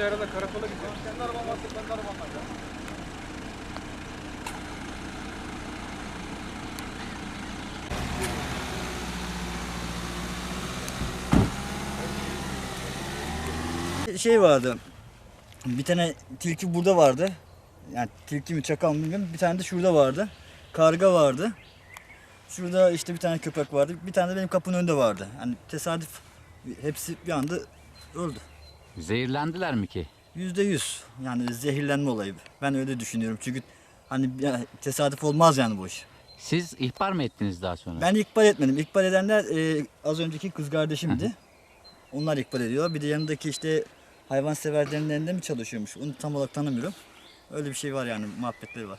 Bence arada karakola gidiyor. Kendi arabam varsa kendi arabam var ya. Şey vardı. Bir tane tilki burada vardı. Yani tilki mi çakal mı bilmiyorum. Bir tane de şurada vardı. Karga vardı. Şurada işte bir tane köpek vardı. Bir tane de benim kapının önünde vardı. Hani tesadüf hepsi bir anda öldü. Zehirlendiler mi ki? Yüzde yüz. Yani zehirlenme olayı. Ben öyle düşünüyorum. Çünkü hani ya, tesadüf olmaz yani bu iş. Siz ihbar mı ettiniz daha sonra? Ben ihbar etmedim. İhbar edenler e, az önceki kız kardeşimdi. Onlar ihbar ediyor. Bir de yanındaki işte hayvan severlerin elinde mi çalışıyormuş? Onu tam olarak tanımıyorum. Öyle bir şey var yani muhabbetleri var.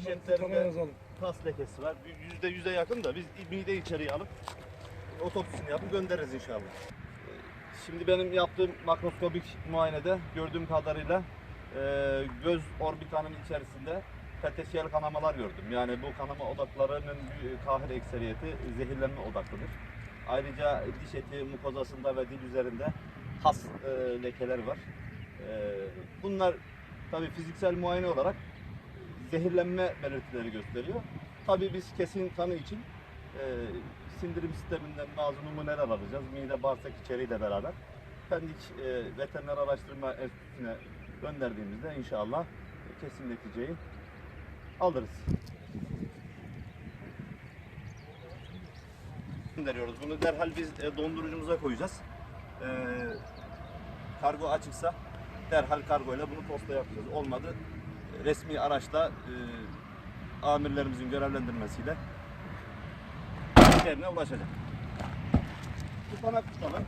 İşetlerinde kas lekesi var. Yüzde yüze yakın da biz mide içeriye alıp otopsisini yapıp göndeririz inşallah. Şimdi benim yaptığım makroskopik muayenede gördüğüm kadarıyla e, göz orbitanın içerisinde peteşiyel kanamalar gördüm. Yani bu kanama odaklarının bir kahir ekseriyeti zehirlenme odaklıdır. Ayrıca diş eti mukozasında ve dil üzerinde has e, lekeler var. E, bunlar tabii fiziksel muayene olarak zehirlenme belirtileri gösteriyor. Tabii biz kesin tanı için e, sindirim sisteminden bazı numuneler alacağız. Mide bağırsak içeriğiyle beraber. Pendik e, Veteriner Araştırma Enstitüsü'ne gönderdiğimizde inşallah kesin neticeyi alırız. gönderiyoruz. Bunu derhal biz e, dondurucumuza koyacağız. E, kargo açıksa derhal kargoyla bunu posta yapacağız. Olmadı e, resmi araçla e, amirlerimizin görevlendirmesiyle yerine ulaşacak. Tutanak tutalım.